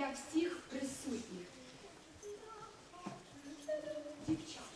для всіх присутніх. Дівчата.